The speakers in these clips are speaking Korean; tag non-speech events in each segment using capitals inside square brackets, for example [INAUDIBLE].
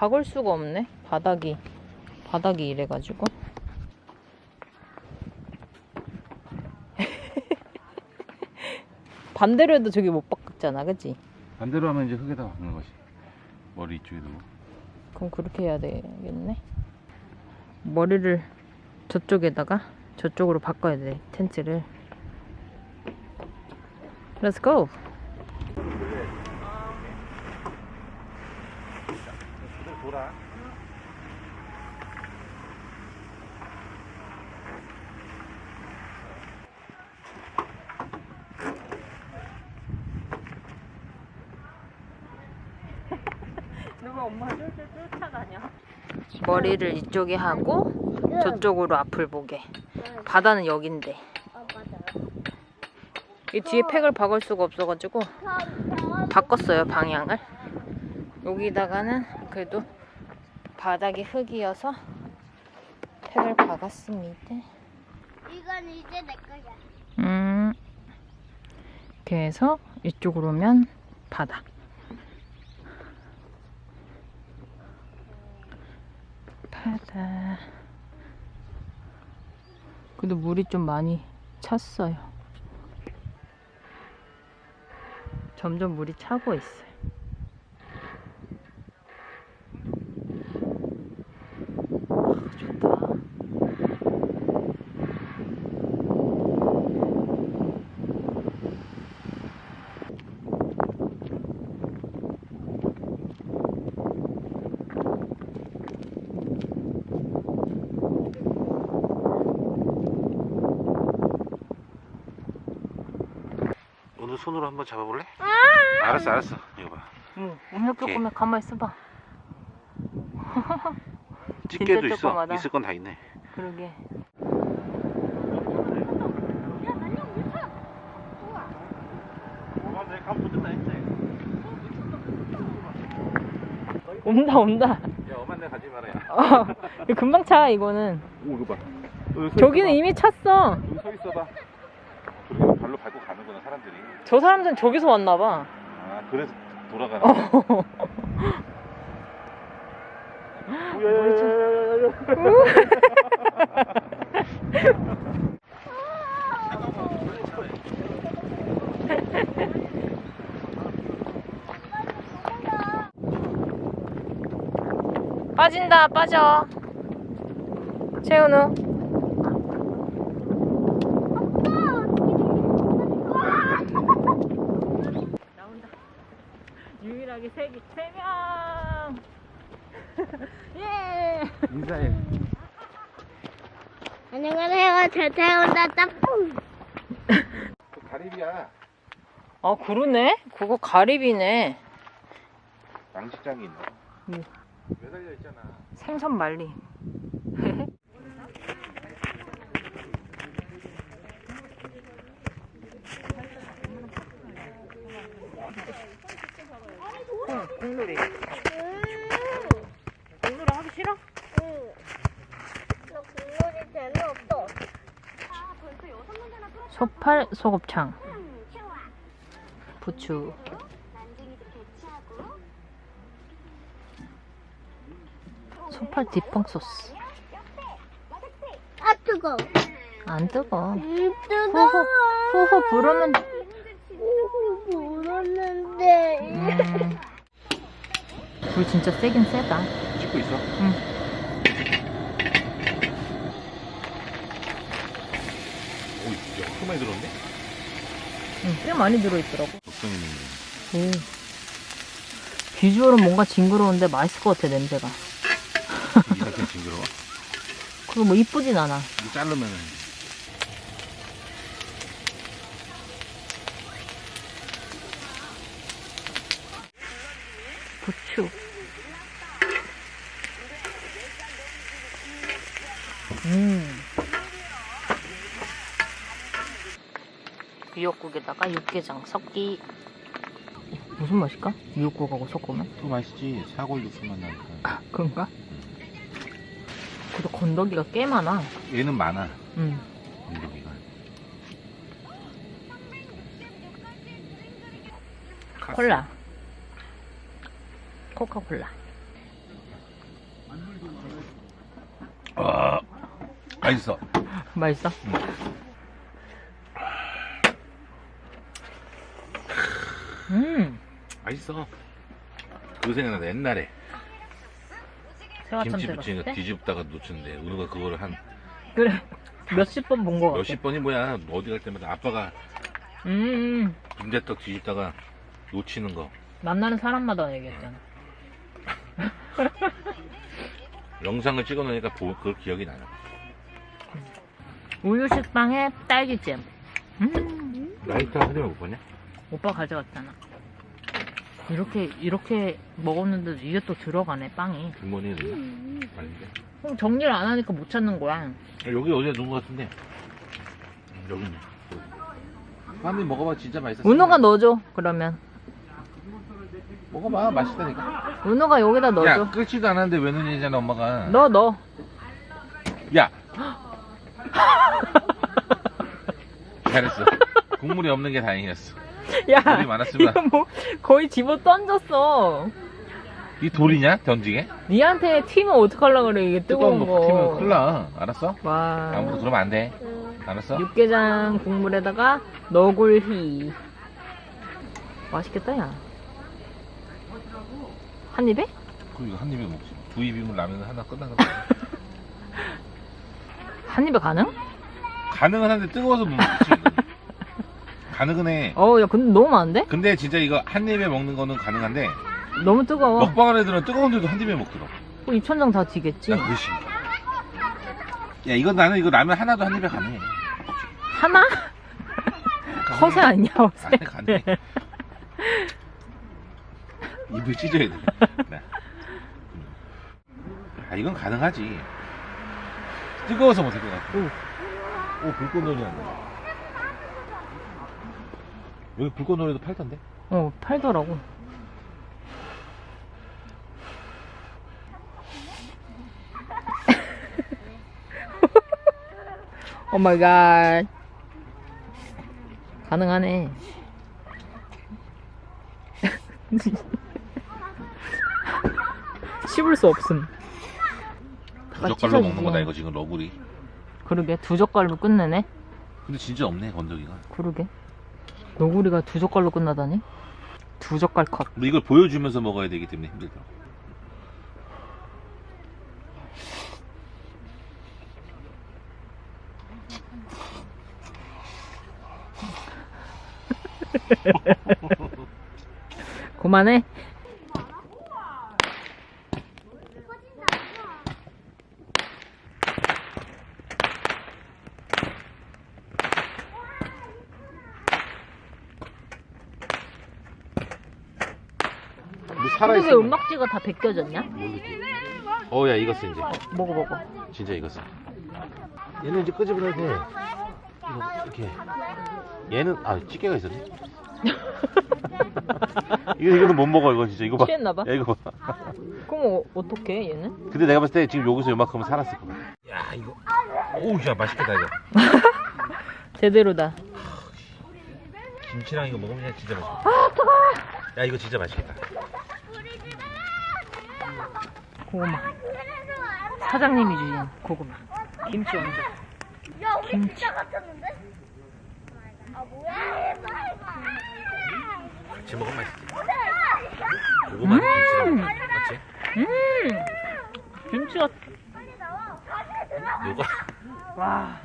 박을 수가 없네. 바닥이 바닥이 이래가지고. [LAUGHS] 반대로 해도 저기 못 박잖아, 그치? 반대로 하면 이제 흙에다 박는 것이 머리 이쪽에도 그럼 그렇게 해야 되겠네. 머리를 저쪽에다가 저쪽으로 바꿔야 돼, 텐트를. Let's go! 돌아 누가 엄마 쫄쫄 쫓아다녀? 머리를 이쪽에 하고 저쪽으로 앞을 보게. 바다는 여긴데. 어, 맞아요. 이 뒤에 팩을 박을 수가 없어가지고 바꿨어요 방향을. 여기다가는 그래도 바닥이 흙이어서 팩을 박았습니다. 이건 이제 내 거야. 음. 이렇게 해서 이쪽으로 오면 바다. 바다. 그래도 물이 좀 많이 찼어요. 점점 물이 차고 있어요. 오늘 손으로 한번 잡아볼래? 알았어 알았어 이거 봐 응, 음료 오케이. 조금만 가만히 있어봐. [LAUGHS] 집게도 있어 조그마다. 있을 건 다 있네 그러게. 온다 온다. 야 엄마 내 가지 말아야 [LAUGHS] 어, 이거 금방 차 이거는. 오 이거 봐 여기 서 저기는 있어봐. 이미 찼어. 여기 서 있어봐 발로 밟고 가는구나 사람들이 저 사람들은 저기서 왔나 봐. 아 그래서 돌아가는 어. [LAUGHS] [LAUGHS] 빠진다 빠져. 채은우. 나온다. 유일하게 세, 개- 세 명. [LAUGHS] 예. 인사해 안녕하세요. 제태온다 짝꿍. 그 가리비야 아 그러네. 그거 가리비네. 양식장이 있나 응. 매달려 있잖아 생선 말리. [LAUGHS] 응, 공놀이. 공놀이 하기 싫어? 응. 나 국물이 재미없어. 소팔 소곱창. 부추. 소팔 디펑 소스. 아 뜨거. 안 뜨거. 음 뜨거. 후후 후후 부르면 후후 불었는데. 음. 불 진짜 세긴 세다. 찍고 있어 응. 오이 야 엄청 많이 들었네 응, 꽤 많이 들어있더라고. 적성이 있는 오. 비주얼은 뭔가 징그러운데 맛있을 것 같아, 냄새가. 이렇게 징그러워 그거 뭐 이쁘진 않아. 자르면은 부추. 음. 미역국에다가 육개장 섞기. 무슨 맛일까? 미역국하고 섞으면? 또 맛있지 사골 육수만 나니까 그런가? 그래도 건더기가 꽤 많아. 얘는 많아 음. 건더기가 콜라. 코카콜라. 맛있어. 맛있어? 음, 맛있어. 그 생각나 옛날에 김치 때? 거 뒤집다가 놓쳤는데 은우가 그거를 한 그래. [LAUGHS] 몇십 번 본 거 같아. 몇십 번이 뭐야 어디 갈 때마다 아빠가 음, 빈대떡 뒤집다가 놓치는 거 만나는 사람마다 얘기했잖아. 영상을 찍어놓으니까 보- 그걸 기억이 나요. 우유 식빵에 딸기잼. 음, 라이트 한 대만 못 봤냐? 오빠 가져갔잖아. 이렇게, 이렇게 먹었는데도 이게 또 들어가네, 빵이. 주머니에 넣나? 아닌데. 그럼 정리를 안 하니까 못 찾는 거야. 아, 여기 어디에 놓은 것 같은데. 음, 여기 있네. 한입 먹어봐 진짜 맛있어. 은호가 넣어줘, 그러면. 먹어봐 맛있다니까. 은호가 여기다 야 넣어줘. 끓지도 않았는데 왜 넣냐잖아 엄마가. 넣어, 넣어. 야. [GASPS] [LAUGHS] 잘했어. 국물이 없는 게 다행이었어. 야, 물이 많았으면- 이거 뭐 거의 집어 던졌어. 이 돌이냐 던지게? 니한테 튀면 어떡하려고 그래, 이게 뜨거운 뜨거운 거. 거 튀면 큰일 나. 알았어? 와. 아무도 그러면 안 돼. 알았어? 육개장 국물에다가 너굴휘. 맛있겠다, 야. 한 입에? 그 이거 한 입에 먹지. 두 입이면 라면 하나 끝나는 거야. [LAUGHS] 한 입에 가능? 가능은 한데 뜨거워서 못 먹지. [LAUGHS] 가능은 해. 어, 야, 근데 너무 많은데? 근데 진짜 이거 한 입에 먹는 거는 가능한데 너무 뜨거워. 먹방하는 애들은 뜨거운 데도 한 입에 먹더라. 그 입천장 다 튀겠지? 야, 그것이. 야, 이거 나는 이거 라면 하나도 한 입에 가능해. 하나? 허세 아니야, 허세. 아, 가능해. 입을 찢어야 돼. 네. 아, 이건 가능하지. 뜨거워서 못할 것 같아. 오, 오 불꽃놀이 한다. 여기 불꽃놀이도 팔던데? 어, 팔더라고. 오 마이 갓. 가능하네. [LAUGHS] 씹을 수 없음. 다 젓갈로. 먹는 거다, 이거 지금 러구리. 그러게, 두 젓갈로 끝내네. 근데 진짜 없네, 건더기가. 그러게. 너구리가 두 젓갈로 끝나다니? 두 젓갈 컷. 근데 이걸 보여주면서 먹어야 되기 때문에 힘들더라고. [LAUGHS] 그만해. 근데 근데 왜 살아있어. 음악지가 다 벗겨졌냐? 어, 야, 익었어, 이제. 먹어 먹어. 진짜 익었어. 얘는 이제 끄집어내야 돼. 이거, 이렇게. 얘는, 아, 찌개가 있었네. [LAUGHS] 이거, 이거는 못 먹어, 이거 진짜. 이거 봐. 취했나 봐. 야, 이거 봐. 그럼 어, 어떡해 얘는? 근데 내가 봤을 때 지금 여기서 요만큼은 살았을 거야. 야, 이거. 오우, 야, 맛있겠다, 이거. [LAUGHS] 제대로다. 김치랑 이거 먹으면 진짜 맛있겠다. 아, 뜨거워. 야, 이거 진짜 맛있겠다. 고구마. 사장님이 주신 고구마. 김치 완전. 야, 우리 진짜 같았는데? 아, 뭐야? 같이 먹으면 맛있지. 고구마는 김치랑 먹어. 맞지? 음. 김치가 요거. 와.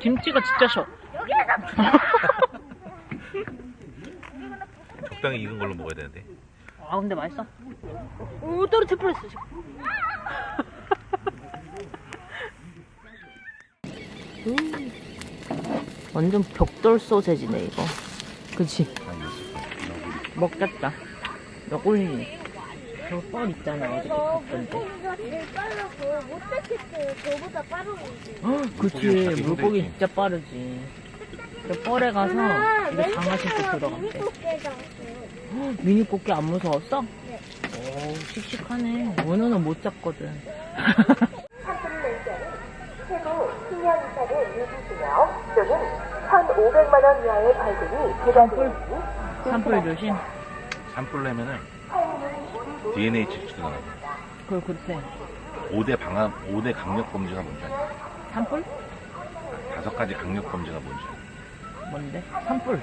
김치가 진짜 셔. 적당히 익은 걸로 먹어야 되는데. 아 근데 맛있어. 오 떨어질 뻔했어 지금. 음. 완전 벽돌 소세지네 이거. 그치? 먹겠다. 너구리. 저뻘 있잖아 어저께 빨라서 못 찾겠어요. 저보다 빠르지. 그치 물고기 진짜 빠르지. 저 뻘에 가서 이거 장화 신고 들어간대. 미니 꽃게 안 무서웠어? 네. 오 씩씩하네. 원우는 못 잡거든. 최고 10년 이상의 유지수명 또는 1,500만 원 이하의 발급이 부과되니 산불 조심. 산불 내면은 DNA 채취가 나와. 그걸 그렇대. 5대 방암, 5대 강력 범죄가 뭔지 알아? 산불? 다섯 가지 강력 범죄가 뭔지. 알아? 뭔데? 산불.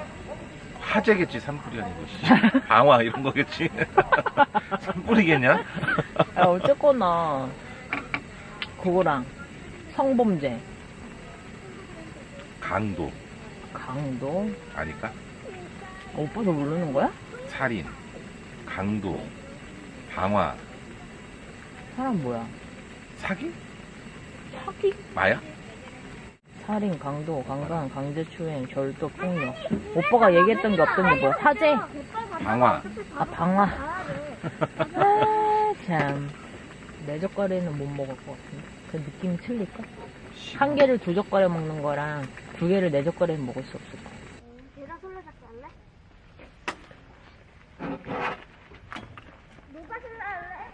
화재겠지 산불이 아니고 씨. 방화 이런 거겠지. [LAUGHS] 산불이겠냐? 아, 어쨌거나 그거랑 성범죄, 강도 강도. 아닐까? 어, 오빠도 모르는 거야? 살인, 강도, 방화, 사람 뭐야? 사기, 사기? 마약? 살인, 강도, 강간, 강제추행, 절도, 폭력. 오빠가 얘기했던 게 없던 게 뭐? 화재? 방화. 아, 방화. 아, 참. 네 젓가락은 못 먹을 것 같은데. 그 느낌이 틀릴까? 한 개를 두 젓가락 먹는 거랑 두 개를 네 젓가락 먹을 수 없을 거야. 계란 술래잡기 할래? 누가 술래 할래?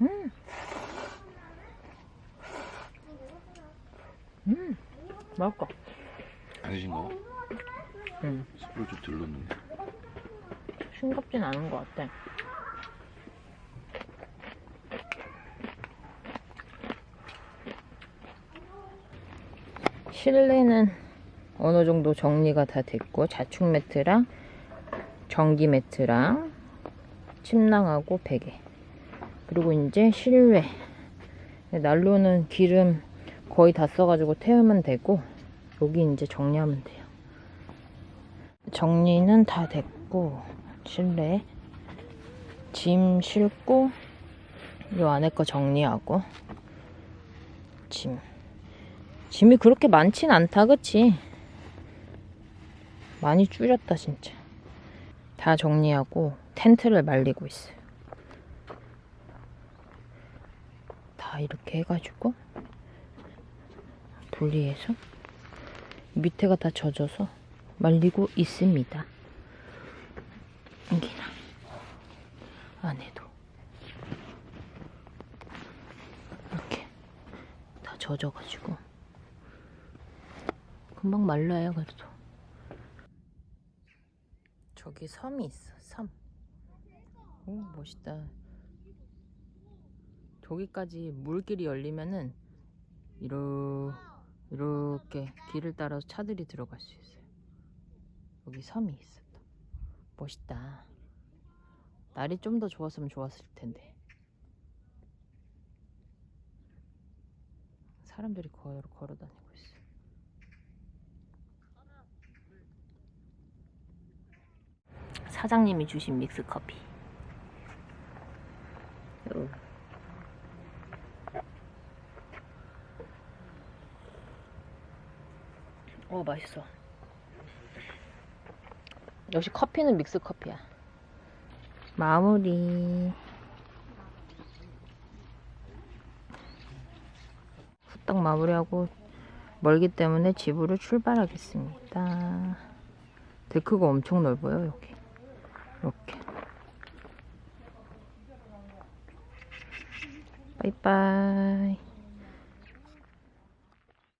왜? 음. 음. 맛있다. 안 싱거워? 음. 숯불 좀 들렀는데. 싱겁진 않은 것 같아. 실내는 어느 정도 정리가 다 됐고 자축 매트랑 전기 매트랑 침낭하고 베개 그리고 이제 실외 난로는 기름 거의 다 써가지고 태우면 되고 여기 이제 정리하면 돼요. 정리는 다 됐고 실내 짐 싣고 요 안에 거 정리하고 짐. 짐이 그렇게 많진 않다 그치? 많이 줄였다 진짜. 다 정리하고 텐트를 말리고 있어요. 다 이렇게 해가지고 분리해서 밑에가 다 젖어서 말리고 있습니다. 여기랑 안에도 이렇게 다 젖어가지고 금방 말라요 그래도. 저기 섬이 있어 섬. 오, 멋있다. 저기까지 물길이 열리면은 이러, 이렇게 길을 따라서 차들이 들어갈 수 있어요. 여기 섬이 또. 멋있다. 날이 좀 더 좋았으면 좋았을 텐데. 사람들이 걸어, 걸어 다니고 있어. 사장님이 주신 믹스 커피. 요. 오 맛있어. 역시 커피는 믹스 커피야. 마무리. 후딱 마무리하고 멀기 때문에 집으로 출발하겠습니다. 데크가 엄청 넓어요 여기. 이렇게. 빠이빠이